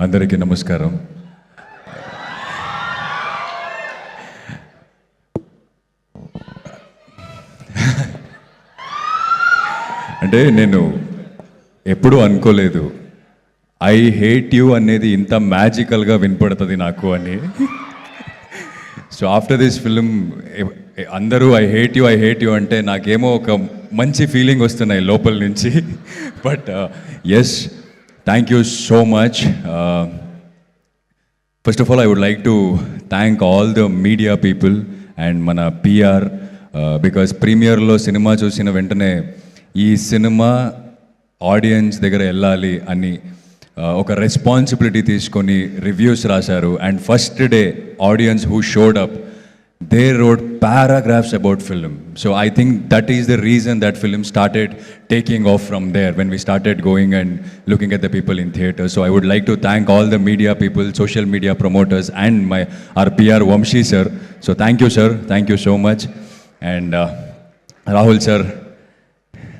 అందరికీ నమస్కారం. అంటే నేను ఎప్పుడూ అనుకోలేదు. ఐ హేట్ యూ అనేది ఇంత మ్యాజికల్గా వినపడుతుంది నాకు అని. సో ఆఫ్టర్ దిస్ ఫిలిం అందరూ I hate you I hate you అంటే నాకేమో ఒక మంచి ఫీలింగ్ వస్తున్నాయి లోపల నుంచి. But yes uh, thank you so much first of all I would like to thank all the media people and మన PR because ప్రీమియర్లో సినిమా చూసిన వెంటనే ఈ సినిమా ఆడియన్స్ దగ్గర వెళ్ళాలి అని ఒక రెస్పాన్సిబిలిటీ తీసుకొని రివ్యూస్ రాశారు. And first day audience who showed up they wrote paragraphs about film so i think that is the reason that film started taking off from there when we started going and looking at the people in theater so i would like to thank all the media people social media promoters and my our pr vamshi sir so thank you sir thank you so much and uh, rahul sir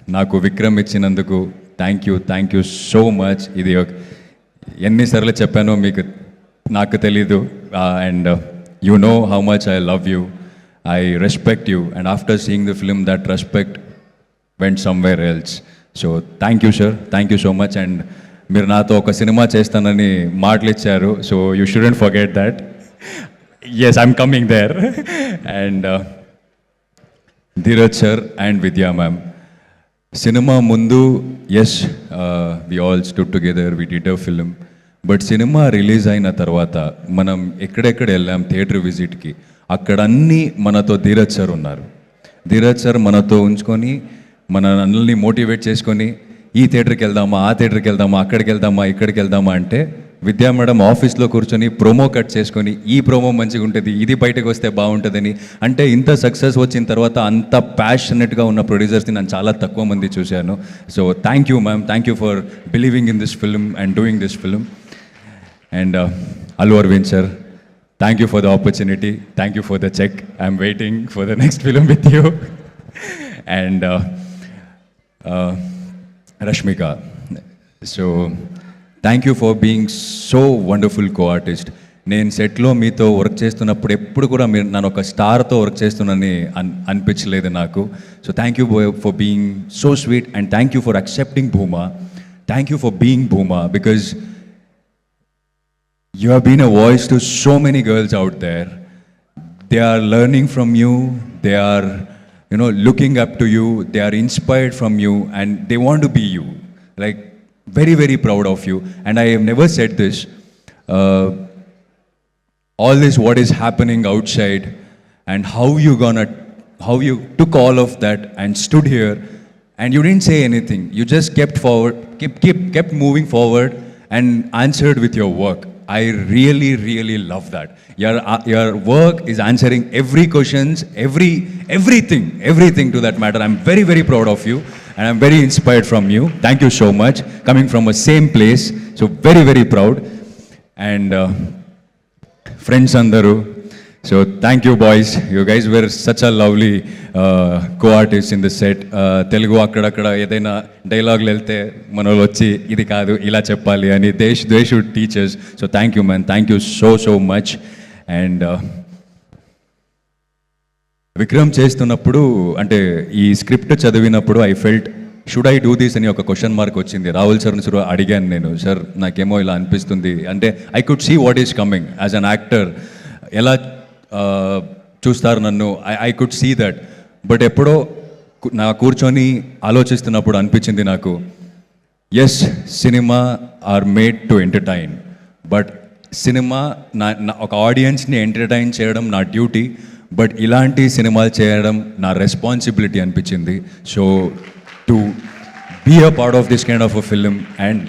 నాకు విక్రమ్ ఇచ్చినందుకు thank you thank you so much ఇది ఒక- ఎన్నిసార్లు చెప్పానో మీకు నాకు తెలీదు and you know how much I love you I respect you and after seeing the film that respect went somewhere else so thank you sir thank you so much and మీరు నాతో ఒక సినిమా చేస్తానని మాటలు ఇచ్చారు so you shouldn't forget that as I'm coming there and Dheeraj sir and Vidya ma'am cinema ముందు as we all stood together we did a film but cinema release అయిన తర్వాత మనం ఎక్కడెక్కడ వెళ్ళాం థియేటర్ విజిట్కి అక్కడ అన్నీ మనతో ధీరజ్ సార్ ఉన్నారు. ధీరజ్ సార్ మనతో ఉంచుకొని మన అన్నల్ని మోటివేట్ చేసుకొని ఈ థియేటర్కి వెళ్దామా ఆ థియేటర్కి వెళ్దామా అక్కడికి వెళ్దామా ఇక్కడికి వెళ్దామా అంటే విద్యా మేడం ఆఫీస్లో కూర్చొని ప్రోమో కట్ చేసుకొని ఈ ప్రోమో మంచిగా ఉంటుంది ఇది బయటకు వస్తే బాగుంటుందని. అంటే ఇంత సక్సెస్ వచ్చిన తర్వాత అంత ప్యాషనెట్గా ఉన్న ప్రొడ్యూసర్స్ని నేను చాలా తక్కువ మంది చూశాను. So thank you ma'am thank you for believing in this film and doing this film. And Allu Aravind sir thank you for the opportunity thank you for the cheque I'm waiting for the next film with you and Rashmika so thank you for being so wonderful co artist నేను సెట్లో మీతో work చేస్తున్నప్పుడు ఎప్పుడు కూడా మీరు నన్ను ఒక స్టార్తో work చేస్తున్నానని అన్ అనిపించలేదు నాకు. So thank you for being so sweet and thank you for accepting Bhuma thank you for being Bhuma because You have been a voice to so many girls out there. They are learning from you. They are, you know, looking up to you. They are inspired from you, and they want to be you. Like very, very proud of you. And I have never said this. Uh, all this, what is happening outside, and how you gonna, how you took all of that and stood here, and you didn't say anything. You just kept forward, kept, kept, kept moving forward, and answered with your work. I really, really love that. Your, uh, your work is answering every questions, every, everything, everything to that matter. I'm very, very proud of you and I'm very inspired from you. Thank you so much. Coming from a same place, so very, very proud. And uh, friends, Andaru, so thank you boys you guys were such a lovely co artist in the set Telugu అక్కడక్కడ ఏదైనా డైలాగులు వెళ్తే మన వాళ్ళు వచ్చి ఇది కాదు ఇలా చెప్పాలి అని దేశ్ దేశ్ teachers so thank you man thank you so so much and Vikram చేస్తున్నప్పుడు అంటే ఈ స్క్రిప్ట్ చదివినప్పుడు I felt should I do this అని ఒక క్వశ్చన్ మార్క్ వచ్చింది. రాహుల్ సార్ సార్ అడిగాను నేను. సార్ నాకేమో ఇలా అనిపిస్తుంది. అంటే I could see what is coming as an actor ఎలా చూస్తారు నన్ను. I I could see that but ఎప్పుడో నా కూర్చొని ఆలోచిస్తున్నప్పుడు అనిపించింది నాకు yes cinema are made to entertain but cinema నా నా- ఒక ఆడియన్స్ని ఎంటర్టైన్ చేయడం నా డ్యూటీ బట్ ఇలాంటి సినిమాలు చేయడం నా రెస్పాన్సిబిలిటీ అనిపించింది. So to be a part of this kind of a film and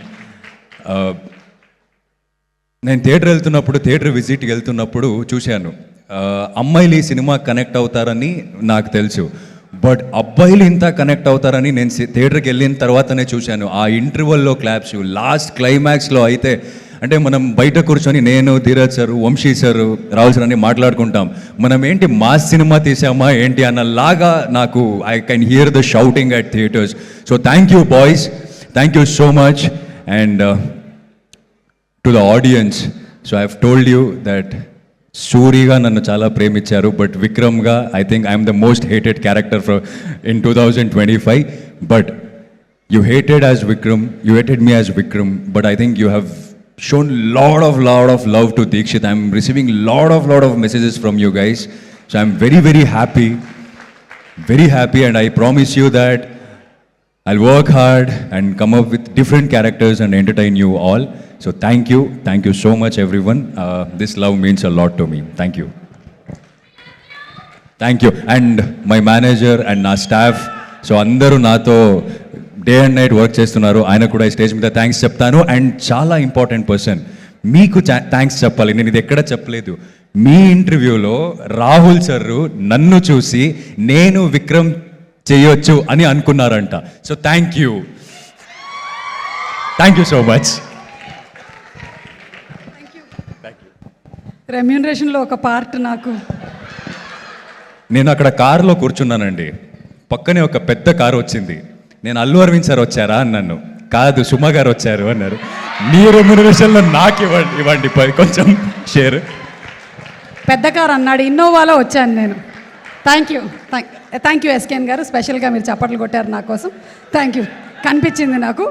నేను థియేటర్ వెళ్తున్నప్పుడు థియేటర్ విజిట్కి వెళ్తున్నప్పుడు చూశాను. అమ్మాయిలు ఈ సినిమా కనెక్ట్ అవుతారని నాకు తెలుసు. బట్ అబ్బాయిలు ఇంత కనెక్ట్ అవుతారని నేను థియేటర్కి వెళ్ళిన తర్వాతనే చూశాను. ఆ ఇంటర్వల్లో క్లాప్స్ లాస్ట్ క్లైమాక్స్లో అయితే అంటే మనం బయట కూర్చొని నేను Dheeraj sir Vamshi sir Rahul sir అని మాట్లాడుకుంటాం. మనం ఏంటి మా సినిమా తీసామా ఏంటి అన్నలాగా నాకు I can hear the shouting at theatres. So thank you boys thank you so much. And to the audience so I హ్ టోల్డ్ యూ దట్ సూరిగా నన్ను చాలా ప్రేమించారు but విక్రమ్గా I think I'm the most hated character for in two thousand twenty five but you hated as Vikram, you hated me as Vikram, but I think you have shown lot of lot of love to Dikshit. I'm receiving lot of lot of messages from you guys, so I'm very very happy, very happy, and I promise you that I'll work hard and come up with different characters and entertain you all. So thank you, thank you so much, everyone. Uh, this love means a lot to me. Thank you. Thank you and my manager and నా staff so అందరూ నాతో day and night work చేస్తున్నారు ఆయన కూడా ఈ stage మీద thanks చెప్తాను and చాలా ఇంపార్టెంట్ పర్సన్ మీకు థ్యాంక్స్ చెప్పాలి నేను ఇది ఎక్కడ చెప్పలేదు మీ ఇంటర్వ్యూలో రాహుల్ సర్రు నన్ను చూసి నేను విక్రమ్ చేయొచ్చు అని అనుకున్నారంట so thank you thank you so much రెమ్యూనరేషన్లో ఒక పార్ట్ నాకు. నేను అక్కడ కారులో కూర్చున్నానండి. పక్కనే ఒక పెద్ద కారు వచ్చింది. నేను అల్లు అరవింద్ సార్ వచ్చారా అన్నాను. కాదు సుమ గారు వచ్చారు అన్నారు. మీ రెమ్యునరేషన్లో నాకు ఇవ్వండి ఇవ్వండి కొంచెం షేర్ పెద్ద కారు అన్నాడు. ఇన్నోవాలో వచ్చాను నేను. Thank you thank you SKN గారు. స్పెషల్గా మీరు చప్పట్లు కొట్టారు నా కోసం. థ్యాంక్ యూ కనిపించింది నాకు.